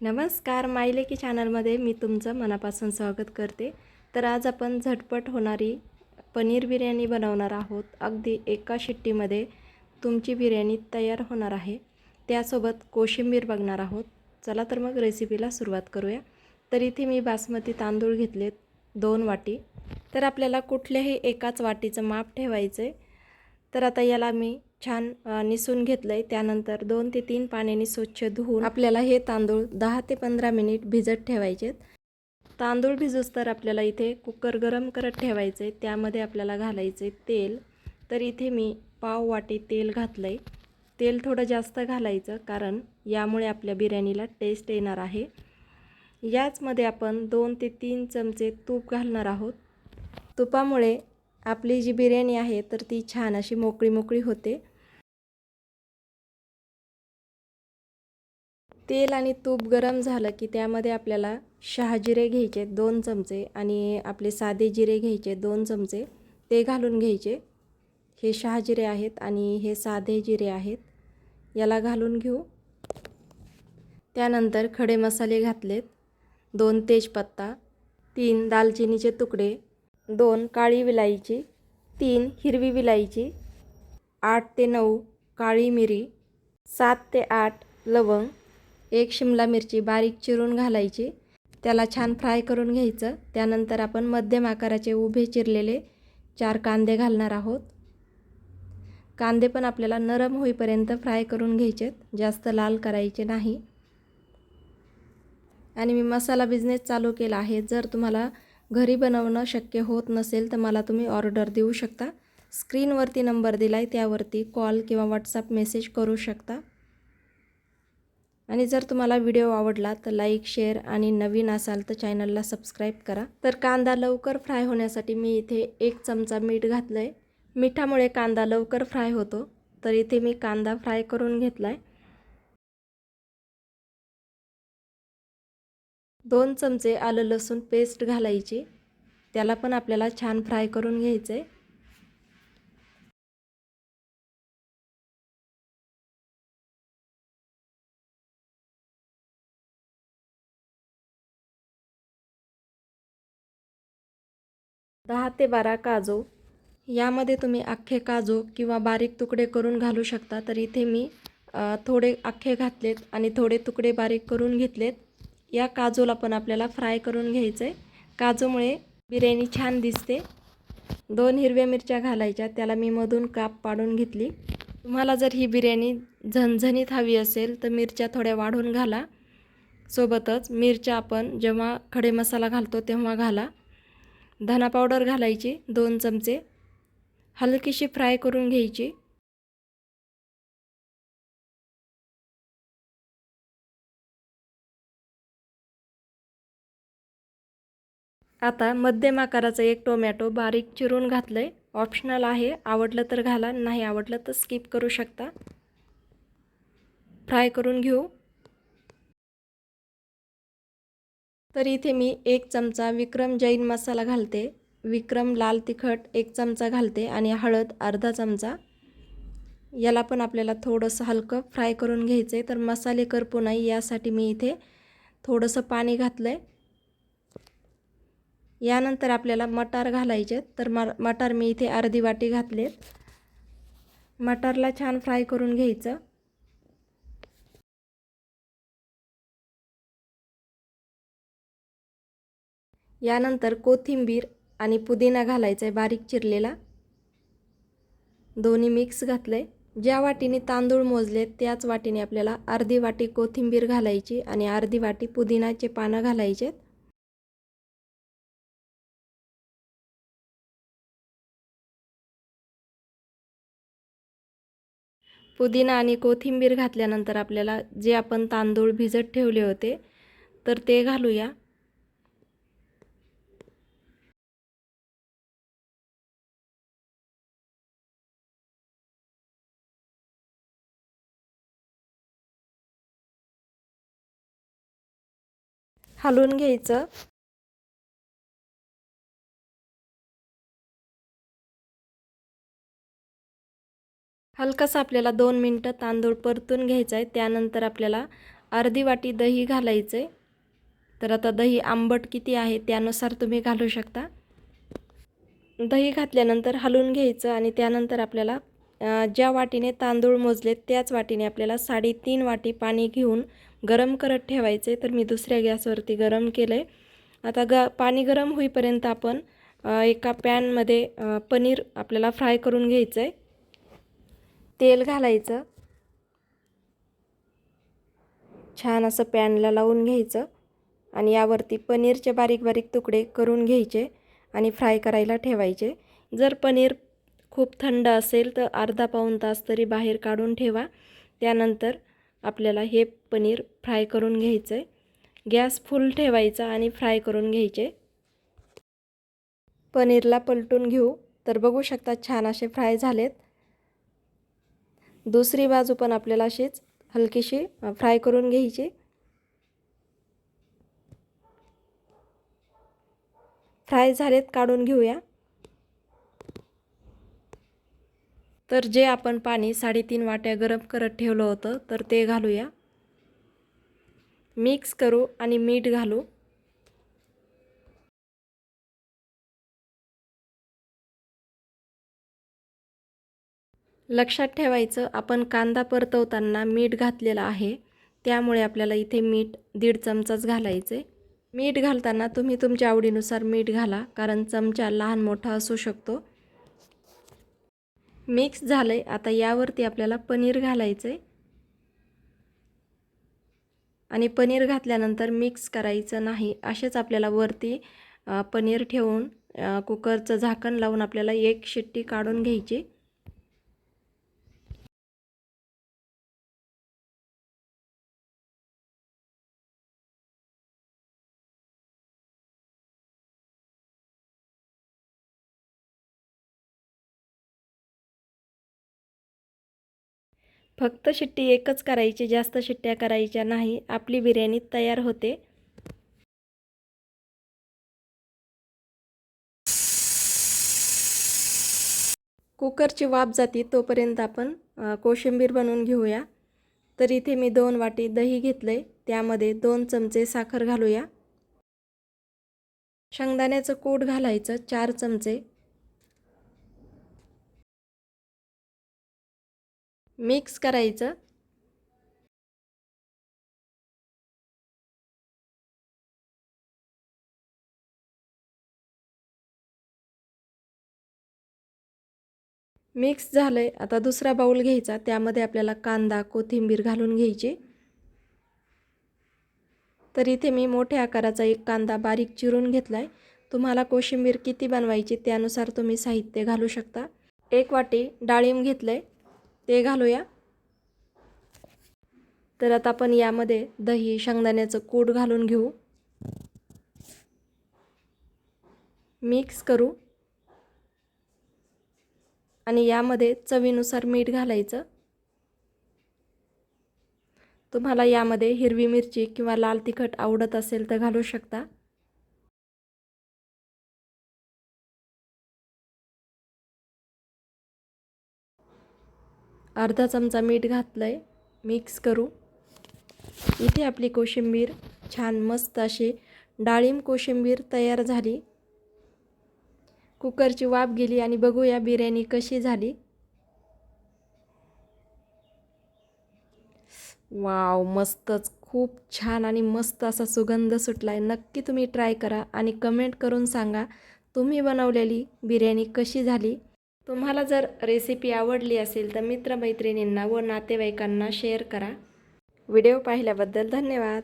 नमस्कार मायलेकी चॅनलमध्ये मी तुमचं मनापासून स्वागत करते. तर आज आपण झटपट होणारी पनीर बिर्याणी बनवणार आहोत. अगदी एका शिट्टीमध्ये तुमची बिर्याणी तयार होणार आहे. त्यासोबत कोशिंबीर बघणार आहोत. चला तर मग रेसिपीला सुरुवात करूया. तर इथे मी बासमती तांदूळ घेतले दोन वाटी. तर आपल्याला कुठल्याही एकाच वाटीचं माप ठेवायचं आहे तर आता याला मी छान निसून घेतलं आहे त्यानंतर दोन ते तीन पाण्याने स्वच्छ धुवून आपल्याला हे तांदूळ दहा ते पंधरा मिनिट भिजत ठेवायचेत. तांदूळ भिजूस तर आपल्याला इथे कुकर गरम करत ठेवायचं आहे त्यामध्ये आपल्याला घालायचं आहे तेल. तर इथे मी पाव वाटी तेल घातलं आहे तेल थोडं जास्त घालायचं कारण यामुळे आपल्या बिर्याणीला टेस्ट येणार आहे. याचमध्ये आपण दोन ते तीन चमचे तूप घालणार आहोत. तुपामुळे आपली जी बिर्याणी आहे तर ती छान अशी मोकळी मोकळी होते. तेल आणि तूप गरम झालं की त्यामध्ये आपल्याला शहाजिरे घ्यायचे दोन चमचे आणि आपले साधे जिरे घ्यायचे दोन चमचे. ते घालून घ्यायचे. हे शहाजिरे आहेत आणि हे साधे जिरे आहेत. याला घालून घेऊ. त्यानंतर खडे मसाले घातलेत. दोन तेजपत्ता तीन दालचिनीचे तुकडे दोन काळी विलायची तीन हिरवी विलायची आठ ते नऊ काळी मिरी सात ते आठ लवंग एक शिमला मिरची बारीक चिरून घालायची त्याला छान फ्राय करून घ्यायचं. त्यानंतर आपण मध्यम आकाराचे उभे चिरलेले चार कांदे घालणार आहोत. कांदे पण आपल्याला नरम होईपर्यंत फ्राय करून घ्यायचेत जास्त लाल करायचे नाही. आणि मी मसाला बिझनेस चालू केला आहे. जर तुम्हाला घरी बनवणं शक्य होत नसेल तर मला तुम्ही ऑर्डर देऊ शकता. स्क्रीनवरती नंबर दिला आहे त्यावरती कॉल किंवा व्हॉट्सअप मेसेज करू शकता. आणि जर तुम्हाला व्हिडिओ आवडला तर लाईक शेअर आणि नवीन असाल तर चॅनलला सबस्क्राईब करा. तर कांदा लवकर फ्राय होण्यासाठी मी इथे एक चमचा मीठ घातलं आहे मिठामुळे कांदा लवकर फ्राय होतो. तर इथे मी कांदा फ्राय करून घेतला आहे दोन चमचे आलं लसूण पेस्ट घालायची. त्याला पण आपल्याला छान फ्राय करून घ्यायचं आहे दहा ते बारा काजू. यामध्ये तुम्ही अख्खे काजू किंवा बारीक तुकडे करून घालू शकता. तर इथे मी थोडे अख्खे घातलेत आणि थोडे तुकडे बारीक करून घेतलेत. या काजूला पण आपल्याला फ्राय करून घ्यायचं आहे काजूमुळे बिर्याणी छान दिसते. दोन हिरव्या मिरच्या घालायच्या त्याला मी मधून काप पाडून घेतली. तुम्हाला जर ही बिर्याणी झणझणीत हवी असेल तर मिरच्या थोड्या वाढून घाला. सोबतच मिरच्या आपण जेव्हा खडे मसाला घालतो तेव्हा घाला. धना पावडर घालायची दोन चमचे. हलकीशी फ्राय करून घ्यायची. आता मध्यम आकाराचा एक टोमॅटो बारीक चिरून घातलं आहे ऑप्शनल आहे. आवडलं तर घाला नाही आवडलं तर स्किप करू शकता. फ्राय करून घेऊ. तर इथे मी एक चमचा विक्रम जैन मसाला घालते. विक्रम लाल तिखट एक चमचा घालते आणि हळद अर्धा चमचा. याला पण आपल्याला थोडंसं हलकं फ्राय करून घ्यायचं आहे तर मसाले करपू नाही यासाठी मी इथे थोडंसं पाणी घातलं आहे यानंतर आपल्याला मटार घालायचे तर म मटार मी इथे अर्धी वाटी घातलेत. मटारला छान फ्राय करून घ्यायचं. यानंतर कोथिंबीर आणि पुदिना घालायचा आहे बारीक चिरलेला. दोन्ही मिक्स घातलं आहे ज्या वाटीने तांदूळ मोजले त्याच वाटीने आपल्याला अर्धी वाटी कोथिंबीर घालायची आणि अर्धी वाटी पुदिनाचे पानं घालायचे पुदिना आणि कोथिंबीर घातल्यानंतर आपल्याला जे आपण तांदूळ भिजत ठेवले होते तर ते घालूया. हलवून घ्यायचं. हलकासा आपल्याला दोन मिनटं तांदूळ परतून घ्यायचा आहे त्यानंतर आपल्याला अर्धी वाटी दही घालायचं आहे तर आता दही आंबट किती आहे त्यानुसार तुम्ही घालू शकता. दही घातल्यानंतर हलवून घ्यायचं आणि त्यानंतर आपल्याला ज्या वाटीने तांदूळ मोजले त्याच वाटीने आपल्याला साडेतीन वाटी पाणी घेऊन गरम करत ठेवायचे तर मी दुसऱ्या गॅसवरती गरम केलं आहे आता ग पाणी गरम होईपर्यंत आपण एका पॅनमध्ये पनीर आपल्याला फ्राय करून घ्यायचं आहे तेल घालायचं. छान असं पॅनला लावून घ्यायचं. आणि यावरती पनीरचे बारीक बारीक तुकडे करून घ्यायचे आणि फ्राय करायला ठेवायचे. जर पनीर खूप थंड असेल तर अर्धा पाऊण तास तरी बाहेर काढून ठेवा. त्यानंतर आपल्याला हे पनीर फ्राय करून घ्यायचं आहे गॅस फुल ठेवायचा आणि फ्राय करून घ्यायचे. पनीरला पलटून घेऊ. तर बघू शकता छान असे फ्राय झालेत. दुसरी बाजू पण आपल्याला अशीच हलकीशी फ्राय करून घ्यायची. फ्राय झालेत काढून घेऊया. तर जे आपण पाणी साडेतीन वाट्या गरम करत ठेवलं होतं तर ते घालूया. मिक्स करू आणि मीठ घालू. लक्षात ठेवायचं आपण कांदा परतवताना मीठ घातलेलं आहे त्यामुळे आपल्याला इथे मीठ दीड चमचाच घालायचे मीठ घालताना तुम्ही तुमच्या आवडीनुसार मीठ घाला कारण चमचा लहान मोठा असू शकतो. मिक्स झालं आहे आता यावरती आपल्याला पनीर घालायचं आहे आणि पनीर घातल्यानंतर मिक्स करायचं नाही असेच आपल्याला वरती पनीर ठेवून कुकरचं झाकण लावून आपल्याला एक शिट्टी काढून घ्यायची. फक्त शिट्टी एकच करायची जास्त शिट्ट्या करायच्या नाही आपली बिर्याणी तयार होते. कुकरची वाफ जाती तोपर्यंत आपण कोशिंबीर बनवून घेऊया. तर इथे मी दोन वाटी दही घेतले त्यामध्ये दोन चमचे साखर घालूया. शेंगदाण्याचं कूट घालायचं चार चमचे. मिक्स करायचं. मिक्स झालं आहे आता दुसरा बाऊल घ्यायचा. त्यामध्ये आपल्याला कांदा कोथिंबीर घालून घ्यायची. तर इथे मी मोठ्या आकाराचा एक कांदा बारीक चिरून घेतला आहे तुम्हाला कोशिंबीर किती बनवायची त्यानुसार तुम्ही साहित्य घालू शकता. एक वाटी डाळिंब घेतलं आहे ते घालूया. तर आता आपण यामध्ये दही शेंगदाण्याचं कूट घालून घेऊ. मिक्स करू. आणि यामध्ये चवीनुसार मीठ घालायचं. तुम्हाला यामध्ये हिरवी मिरची किंवा लाल तिखट आवडत असेल तर घालू शकता. अर्धा चमचा मीठ घातलं आहे मिक्स करू. इथे आपली कोशिंबीर छान मस्त अशी डाळिंब कोशिंबीर तयार झाली. कुकरची वाफ गेली आणि बघूया बिर्याणी कशी झाली. वाव मस्तच. खूप छान आणि मस्त असा सुगंध सुटला आहे नक्की तुम्ही ट्राय करा आणि कमेंट करून सांगा तुम्ही बनवलेली बिर्याणी कशी झाली. तुम्हाला जर रेसिपी आवडली असेल तर मित्रमैत्रिणींना व नातेवाईकांना शेअर करा. व्हिडिओ पाहिल्याबद्दल धन्यवाद.